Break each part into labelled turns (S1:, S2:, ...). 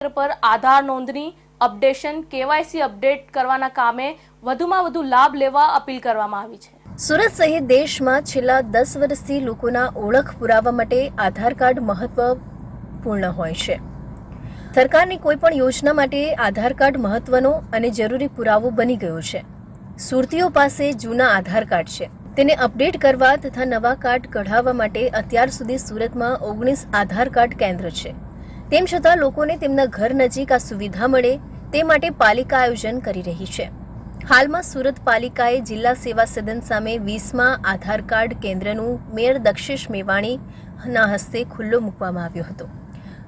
S1: પર આધાર નોંધણી, updation, KYC update કરવાના કામે વધુમાં વધુ લાભ લેવા અપીલ કરવામાં આવી છે.
S2: સુરત સહિત દેશમાં છેલ્લા દસ વર્ષથી લોકોના ઓળખ પુરાવા માટે આધાર કાર્ડ મહત્વપૂર્ણ હોય છે. સરકારની કોઈ પણ યોજના માટે આધાર કાર્ડ મહત્વનો અને જરૂરી પુરાવો બની ગયો છે. સુરતીઓ પાસે જૂના આધાર કાર્ડ છે. તેને અપડેટ કરવા તથા નવા કાર્ડ કઢાવવા માટે અત્યાર સુધી સુરતમાં ઓગણીસ આધાર કાર્ડ કેન્દ્ર છે. તેમ છતાં લોકોને તેમના ઘર નજીક આ સુવિધા મળે તે માટે પાલિકા આયોજન કરી રહી છે. હાલમાં સુરત પાલિકાએ જિલ્લા સેવા સદન સામે વીસમાં આધાર કાર્ડ કેન્દ્રનું મેયર દક્ષેશ મેવાણીના હસ્તે ખુલ્લો મૂકવામાં આવ્યો હતો.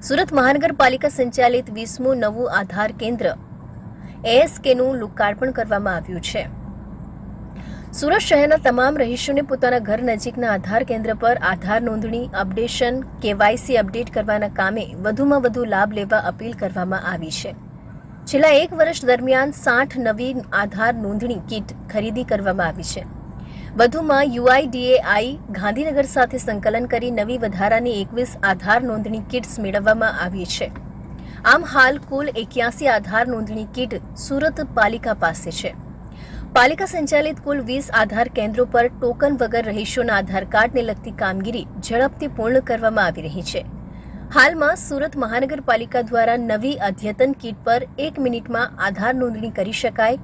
S2: સુરત મહાનગરપાલિકા સંચાલિત વીસમું નવું આધાર કેન્દ્ર, એએસકેનું લોકાર્પણ કરવામાં આવ્યું છે. સુરત શહેરના તમામ રહીશોને પોતાના ઘર નજીકના આધાર કેન્દ્ર પર આધાર નોંધણી, અપડેશન, કેવાયસી અપડેટ કરવાના કામે વધુમાં વધુ લાભ લેવા અપીલ કરવામાં આવી છે. છેલ્લા એક વર્ષ દરમિયાન સાઠ નવી આધાર નોંધણી કીટ ખરીદી કરવામાં આવી છે. વધુમાં યુઆઈડીએઆઈ ગાંધીનગર સાથે સંકલન કરી નવી વધારાની એકવીસ આધાર નોંધણી કિટ્સ મેળવવામાં આવી છે. આમ હાલ કુલ એક્યાસી આધાર નોંધણી કીટ સુરત પાલિકા પાસે છે. પાલિકા સંચાલિત કુલ વીસ આધાર કેન્દ્રો પર ટોકન વગર રહીશોના આધાર કાર્ડને લગતી કામગીરી ઝડપથી પૂર્ણ કરવામાં આવી રહી છે. હાલમાં સુરત મહાનગરપાલિકા દ્વારા નવી અદ્યતન કીટ પર એક મિનિટમાં આધાર નોંધણી કરી શકાય